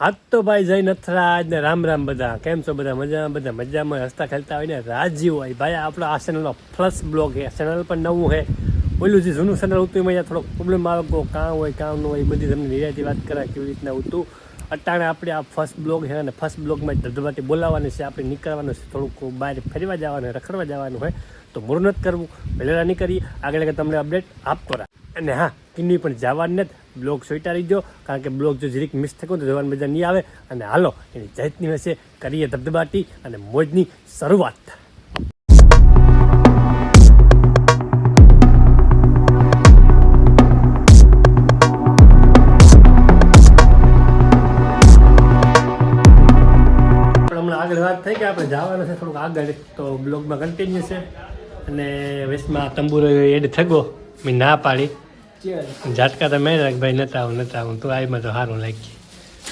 હાથ તો ભાઈ જય નથરાજ ને રામ રામ બધા. કેમ છો બધા? મજામાં? બધા મજામાં? હસતા ખેલતા હોય ને રાજી હોય. ભાઈ આપણો આ ચેનલનો ફર્સ્ટ બ્લોગ છે. ચેનલ પણ નવું છે. ઓલું જે જૂનું ચેનલ હતું એમાં થોડોક પ્રોબ્લેમ આવે, કોઈ કાં હોય, કામ ન હોય બધી તમને નિરાયતી વાત કરે કેવી રીતના હતું અટાણે આપણે આ ફર્સ્ટ બ્લોગ છે અને ફર્સ્ટ બ્લોગમાં ધબધબાટી બોલાવવાની છે, આપણે નીકળવાનું છે, થોડુંક બહાર ફેરવા જવાનું, રખડવા જવાનું હોય. તો મોડું નથી કરવું. પહેલાં નહીં કરીએ આગળ આગળ તમને અપડેટ આપતો રહે. અને હા, કિન્ની પણ જવાનું નથી. બ્લોગ સોઈટા રહીજો કારણ કે બ્લોગ જો જરીક મિસ થયું તો જવાની મજા નહીં આવે. અને હાલો, એની જાતની વિશે કરીએ ધબધબાટી અને મોજની શરૂઆત. આગળ વાત થઈ કે આપણે જવાનું છે થોડુંક આગળ, તો બ્લોગમાં કન્ટિન્યુ છે. અને વેસમાં તંબુરો એડ થગો. મેં ના પાડી. ઝાટકા તો મેં રાખ ભાઈ નતા આવું નતા આવું. તો આવીમાં તો સારું લાગી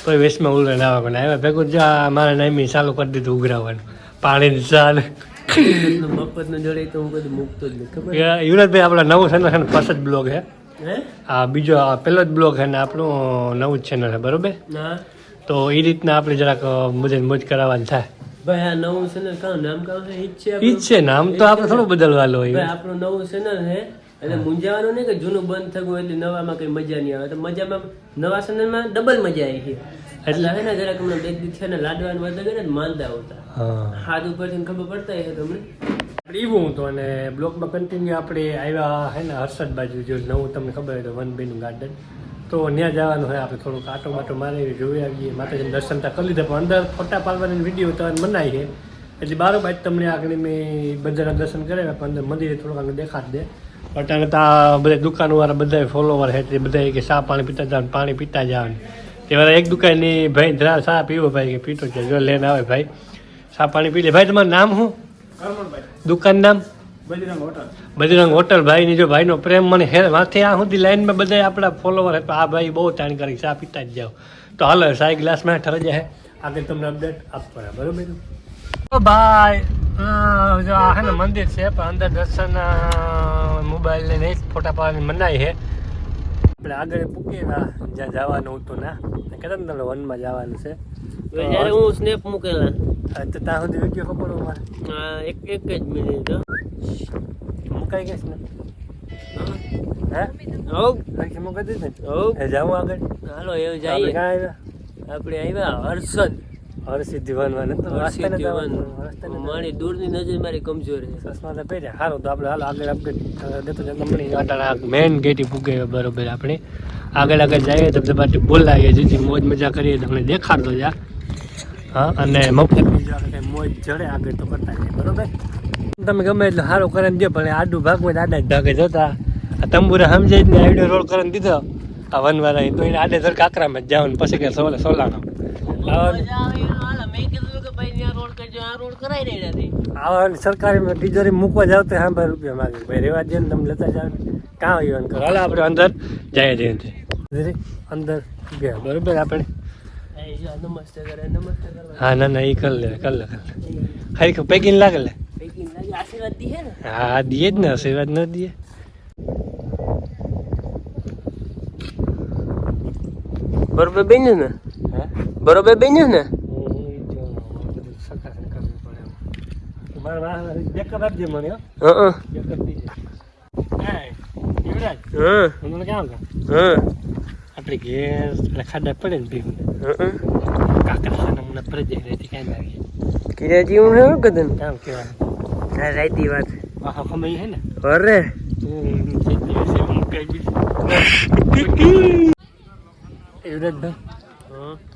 કોઈ વેસમાં ઉલરે ના આવે પણ આવ્યા. ભેગું જો મારા નામી ચાલુ કરી દીધું ઉઘરાવવાનું પાણીની ચાલ મફત નો. જોડે તો હું બધું મૂકતો જ નહીં ખબર? યુવરાજભાઈ આપણા નવું ચેનલ છે ને ફર્સ્ટ જ બ્લોગ છે. હે? આ બીજો આ પહેલો જ બ્લોગ છે ને આપણું નવું જ ચેનલ છે બરોબર? તો એ રીતના આપણે જરાક મોજ મોજ કરાવવાનું થાય. ભાઈ આ નવું ચેનલ કાં નામ કાં છે? હિટ છે હિટ છે નામ તો આપણે થોડું બદલવાનું ભાઈ હોય આપણું નવું ચેનલ છે. એટલે મૂંઝાવાનું નહીં કે જૂનું બંધ થયું એટલે નવામાં કઈ મજા નહીં આવે. તો મજામાં નવા ચેનલમાં ડબલ મજા આવી છે. એટલે હે ને જરાક હમણાં બે દી છે ને લાડવાનું વધે ગયા ને માંદા આવતા. હા. હાથ ઉપરથી ખબર પડતા હે તમને? એવું હું હતું અને બ્લોકમાં કન્ટિન્યુ આપણે આવ્યા હે ને હર્ષદ બાજુ જો નવું તમને ખબર હોય તો વન બેનું ગાર્ડન તો ત્યાં જવાનું હોય આપણે થોડુંક આટો બાટો મારી જોઈ આવીએ. માતાજીને દર્શન તો કરી લીધા પણ અંદર ફોટા પાડવાની વીડિયો તો મનાય છે. એટલે બારોબાર તમને આગળ મેં બધાના દર્શન કરાવ્યા પણ અંદર મંદિરે થોડુંક આગળ દેખાડ દે. અટાણે તો બધા દુકાનવાળા બધા ફોલોવર છે તે બધા કે ચા પાણી પીતા જવાનું પાણી પીતા જવાનું વાળા એક દુકાનની ભાઈ ધરા ચા પીવો ભાઈ કે પીતો છે જો લઈને આવે ભાઈ. ચા પાણી પી લે. ભાઈ તમારું નામ શું? દુકાન નામ? બજરંગ હોટલ. ભાઈની જો ભાઈનો પ્રેમ મને હે માથે આ સુધી લાઈનમાં બધા આપણા ફોલોવર હતા. તો આ ભાઈ બહુ તાણ કરી ચા પીતા જ જાઓ. તો હાલો સાઈ ગ્લાસમાં ઠરે જાય આગળ તમને અપડેટ આપવાના બરોબર? ઓ ભાઈ જો આ હે ને મંદિર છે પણ અંદર દર્શન મોબાઈલ ને નહીં ફોટા પાડવાની મનાઈ છે આપણે આગળ પૂકીએ ના જ્યાં જવાનું હતું ના. કહેતા ને તમને વનમાં જવાનું છે. જ્યારે હું સ્નેપ મૂકેલા. તો ત્યાં સુધી વીડિયો ખબર મારે એક એક જ મિનિટ હો. મુકાઈ ગઈશ ને? આપણે આવ્યા હર્ષદ. હરસિદ્ધિ વનવાન હતું રસ્તે હર્ષદ નતા જવાનું. આવવાનું, રસ્તે નતા મારી દૂરની નજર મારી કમજોર છે. ચશ્મા તો પહેર્યા. સારું તો આપણે હાલ આગળ અપડેટ દેતો નંબરની અટાણા મેન ગેટી પૂગે બરોબર આપણે. આગળ આગળ જઈએ તો બોલાવીએ જેથી મોજ મજા કરીએ તમને દેખાડતો જા. હા અને મફત બીજો કંઈ મોજ જડે આગળ તો કરતા જઈએ બરોબર? તમે ગમે એટલે સારું કરીને દો પણ આડું ભાગમાં આડા જ ભાગે જોતા. આ તંબુરા સમજાય ને આઈડિયો રોલ કરીને દીધો. આ વનવાળા તો એને આડે ધર કાકરામાં જ જવાનું પછી કે સોલે સોલાનો સરકારી તિજોરી મૂકવા જાવ તો ભાઈ રૂપિયા માગે. ભાઈ રેવા દે ને તમે લેતા જાવ કાં આવ્યું કરો. હાલ આપણે અંદર જઈએ જઈએ અંદર ગયા બરોબર આપણે? હા ના ના એ કર લે કર લે કર લે. હરી પેકિંગ લાગે લે. લાગે આશીર્વાદ દીએ ને. હા દીએ જ ને આશીર્વાદ ન દીએ. બરોબર બન્યું ને? હે? બરોબર બન્યું ને? આપણે ઘેર એટલે ખાડા પડે ને ભીમ ખાના મને પ્રજે રહેતી કાંઈ લાગે કિરાજી હું કદન. કામ કહેવાય આ રાઈતી વાત. આખો ખમાઈ હે ને? અરે.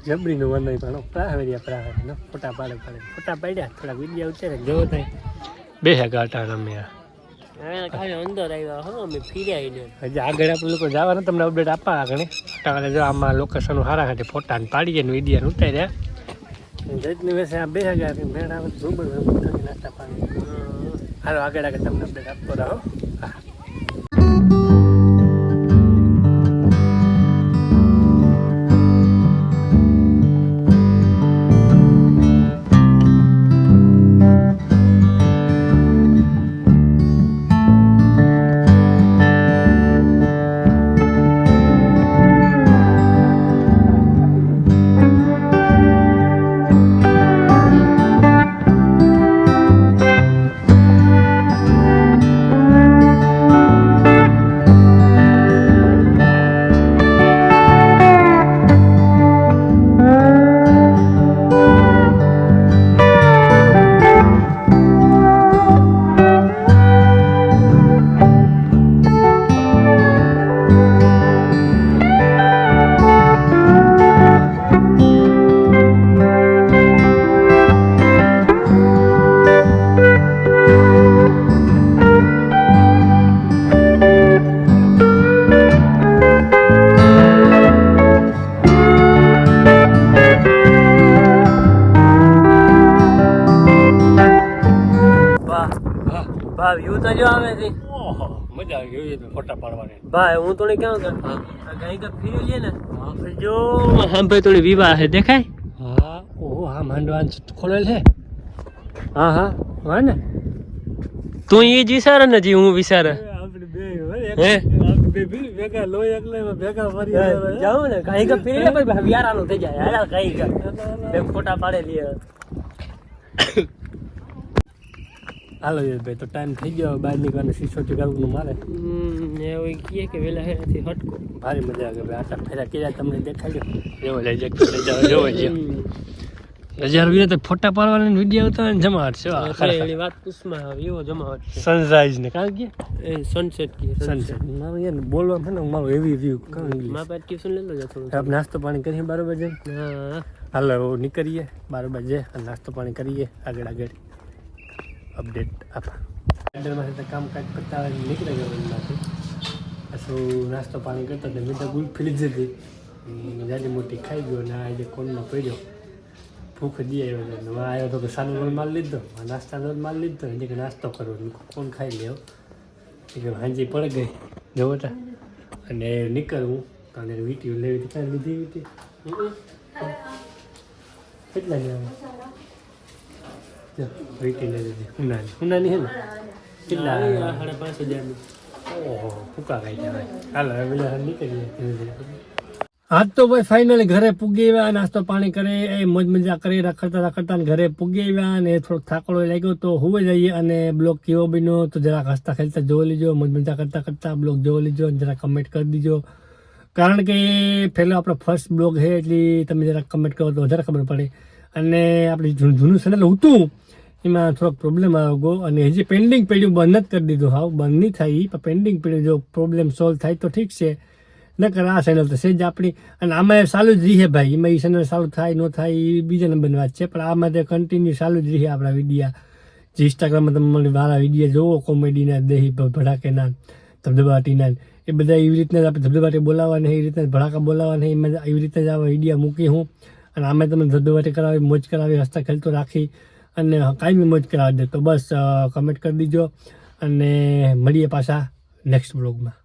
જબરી નું વન પણ પ્રાહવેરિયા પ્રાહવેરી નો ફોટા પાડે પાડે. ફોટા પાડ્યા થોડા વિડિયા ઉતારે જેવો થાય. બે હે ગાટા રમ્યા. ખાલી અંદર આવ્યા હો અમે ફીર્યા હજી આગળ આપણે લોકો જવાના તમને અપડેટ આપવા આગળ. તારે જો આમાં લોકેશન સારા ખાતે ફોટા ને પાડીએ ને વીડિયો ઉતાર્યા. જતની વેસે આ બે હજાર ઝુંબડ ઝુંબડ નાસ્તા પાણી. હાલો આગળ આગળ તમને અપડેટ આપતો રહો. હા. વ્યૂ તો જો આવે છે. ઓહો મજા આવી ગઈ ફોટા પાડવાની. ભાઈ હું તો કેવું કે કઈ ગાય કે ફીરી છે ને. જો. હા ભાઈ થોડી વિવાહ હે દેખાય? હા. ઓહો હા માંડવાન ખોલેલ છે? હા હા. હા ને. તું એ જ વિચારે ને જી હું વિચારે આપણે બે હે? બે ભેગા લોહી એકલે ભેગા ફરી જાઉં ને કઈ કે ફીરી લે ભાઈ વ્યારાનું થઈ જાય. હાલા કઈ કે બે ફોટા પાડે લે. હાલો ભાઈ તો ટાઈમ થઈ ગયો બહાર નીકળવાનું સિસોટી કરવાનું મારે. એવું કહે કે વેલા હેરાથી હટકો. ભારી મજા આવે ભાઈ આટા ફેરા કર્યા તમને દેખાડ્યો. જેવો લઈ જાય જોવો નજારો વિના તો ફોટા પાડવાના વીડિયો આવતા ને જમાવટ છે. એની વાત પૂછમાં આવે એવો જમાવટ છે. સનરાઈઝ ને. કારણ કે એ સનસેટ કે સનસેટ મારું યાર બોલવા છે ને મારું એવી વ્યૂ કાં મા પાસે ટ્યુશન લઈ લો જા થોડું. આપ નાસ્તો પાણી કરીએ બરોબર હા. હાલો નીકળીએ બરોબર અને નાસ્તો પાણી કરીએ આગળ આગળ. અપડેટ આપા. ગાર્ડનમાં તો કામ કાજ કરતા નીકળી એમાંથી પાછું નાસ્તો પાણી કરતો હતા મેં તો ગુલ્ફી લીધી હતી. જાડી મોટી ખાઈ ગયો ને આજે કોનમાં પડ્યો. ભૂખ દી આવ્યો હતો આવ્યો તો કે સાનો રોલ માલ લીધો. નાસ્તા રોલ માલ લીધો. એટલે કે નાસ્તો કરવો. કોણ ખાઈ લેવો એટલે હાંજી પડી ગઈ. જવો તા અને નીકળવું. અને વીટીઓ લેવી હતી. કાંઈ લીધી વીટી. કેટલા લેવા જો વીટી લઈ લીધી ઉનાની ઉનાની હે ને? કેટલા સાડા પાંચ હજારની. ઓહો ફૂકા ખાઈ જવાય હાલો હવે બધા નીકળીએ. ધીરે ધીરે આજ તો ભાઈ ફાઇનલી ઘરે પૂગી આવ્યા નાસ્તો પાણી કરે એ મોજ મજા કરી રખડતા રખડતા ને ઘરે પૂગી આવ્યા અને થોડોક થાકડો લાગ્યો તો હોવે જઈએ અને બ્લોગ કેવો બન્યો તો જરાક હસતા ખેલતા જોઈ લીજો મોજ મજા કરતા કરતા બ્લોગ જોઈ લીજો અને જરા કમેન્ટ કરી દીજો. કારણ કે પહેલો આપણો ફર્સ્ટ બ્લોગ છે એટલે તમે જરા કમેન્ટ કરો તો વધારે ખબર પડે. અને આપણે જૂનું જૂનું હતું એમાં થોડોક પ્રોબ્લેમ આવ્યો અને હજી પેન્ડિંગ પડ્યું, બંધ જ કરી દીધું. હાવ બંધ નહીં થાય પણ પેન્ડિંગ પડ્યું. જો પ્રોબ્લેમ સોલ્વ થાય તો ઠીક છે. નકર આ ચેનલ તો છે જ આપણી. અને આમાં ચાલુ જ રહીએ ભાઈ. એમાં એ ચેનલ ચાલુ થાય, ન થાય એ બીજા નંબરની વાત છે. પણ આમાં તો કન્ટિન્યુ ચાલુ જ રહીએ આપણા વિડીયા. જે ઇન્સ્ટાગ્રામમાં તમે મને મારા વિડીયા જોવો કોમેડીના દેહી ભડાકેના ધબધબાટીના એ બધા એવી રીતના આપણે ધબધબાટી બોલાવવાના એ રીતના ભડાકા બોલાવવાના એમાં એવી રીતના જ આવા વિડીયા મૂકી હું. અને આમે તમે ધબધબાટી કરાવી, મોજ કરાવી, હસતા ખેલતો રાખી અને કાંઈ મોજ કરાવી દે તો બસ કમેન્ટ કરી દીજો અને મળીએ પાછા નેક્સ્ટ બ્લોગમાં